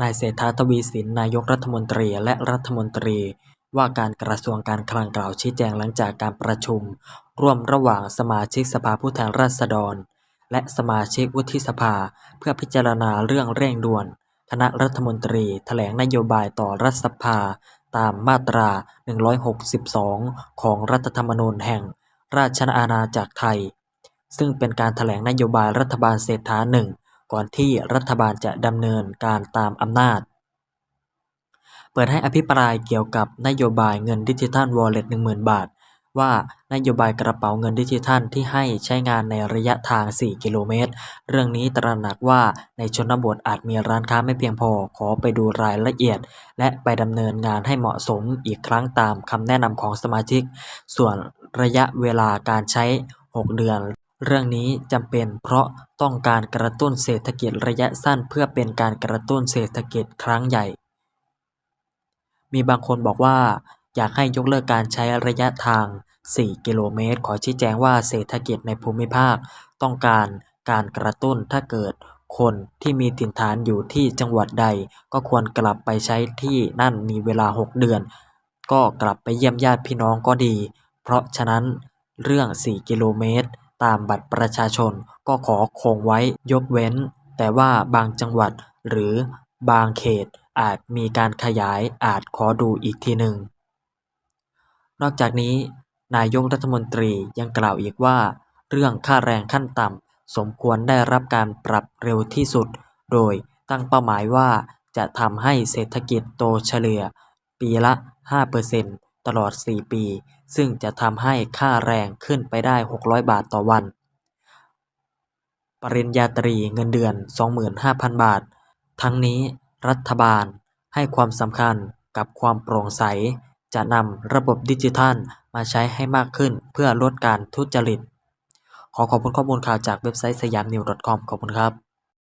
นายเศรษฐา ทวีสิน นายกรัฐมนตรี และรัฐมนตรีว่าการกระทรวงการคลังกล่าวชี้แจงหลังจากการประชุม ร่วมระหว่างสมาชิกสภาผู้แทนราษฎร และสมาชิกวุฒิสภา เพื่อพิจารณาเรื่องเร่งด่วน คณะรัฐมนตรีแถลงนโยบายต่อรัฐสภา ตามมาตรา 162 ของรัฐธรรมนูญแห่งราชอาณาจักรไทย ซึ่งเป็นการแถลงนโยบายรัฐบาลเศรษฐาหนึ่ง ก่อนที่รัฐบาลจะดำเนินการตามอำนาจ เปิดให้อภิปรายเกี่ยวกับนโยบายเงินดิจิทัลวอลเล็ต10,000 บาท ว่านโยบายกระเป๋าเงินดิจิทัลที่ให้ใช้งานในระยะทาง 4 กิโลเมตร เรื่องนี้ตระหนักว่าในชนบทอาจมีร้านค้าไม่เพียงพอขอไปดูรายละเอียด และไปดำเนินงานให้เหมาะสมอีกครั้งตามคำแนะนำของสมาชิก ส่วนระยะเวลาการใช้ 6 เดือน เรื่องนี้จำเป็นเพราะต้องการกระตุ้นเศรษฐกิจระยะสั้นเพื่อเป็นการกระตุ้นเศรษฐกิจครั้งใหญ่ มีบางคนบอกว่า อยากให้ยกเลิกการใช้ระยะทาง 4 กิโลเมตร ขอชี้แจงว่าเศรษฐกิจในภูมิภาค ต้องการการกระตุ้นถ้าเกิดคนที่มีถิ่นฐานอยู่ที่จังหวัดใด ก็ควรกลับไปใช้ที่นั่นมีเวลา 6 เดือน ก็กลับไปเยี่ยมญาติพี่น้องก็ดี เพราะฉะนั้นเรื่อง 4 กิโลเมตร ตามบัตรประชาชนก็ขอคงไว้ยกเว้น แต่ว่าบางจังหวัดหรือบางเขตอาจมีการขยายอาจขอดูอีกทีหนึ่ง นอกจากนี้ นายกรัฐมนตรียังกล่าวอีกว่า เรื่องค่าแรงขั้นต่ำสมควรได้รับการปรับเร็วที่สุด โดยตั้งเป้าหมายว่าจะทำให้เศรษฐกิจโตเฉลี่ย ปีละ 5% ตลอด 4 ปี ซึ่งจะทำให้ค่าแรงขึ้นไปได้ 600 บาทต่อวัน ปริญญาตรีเงินเดือน 25,000 บาท ทั้งนี้รัฐบาลให้ความสำคัญกับความโปร่งใส จะนำระบบดิจิทัลมาใช้ให้มากขึ้นเพื่อลดการทุจริต ขอขอบคุณข้อมูลข่าวจากเว็บไซต์สยามนิว .com ขอบคุณครับ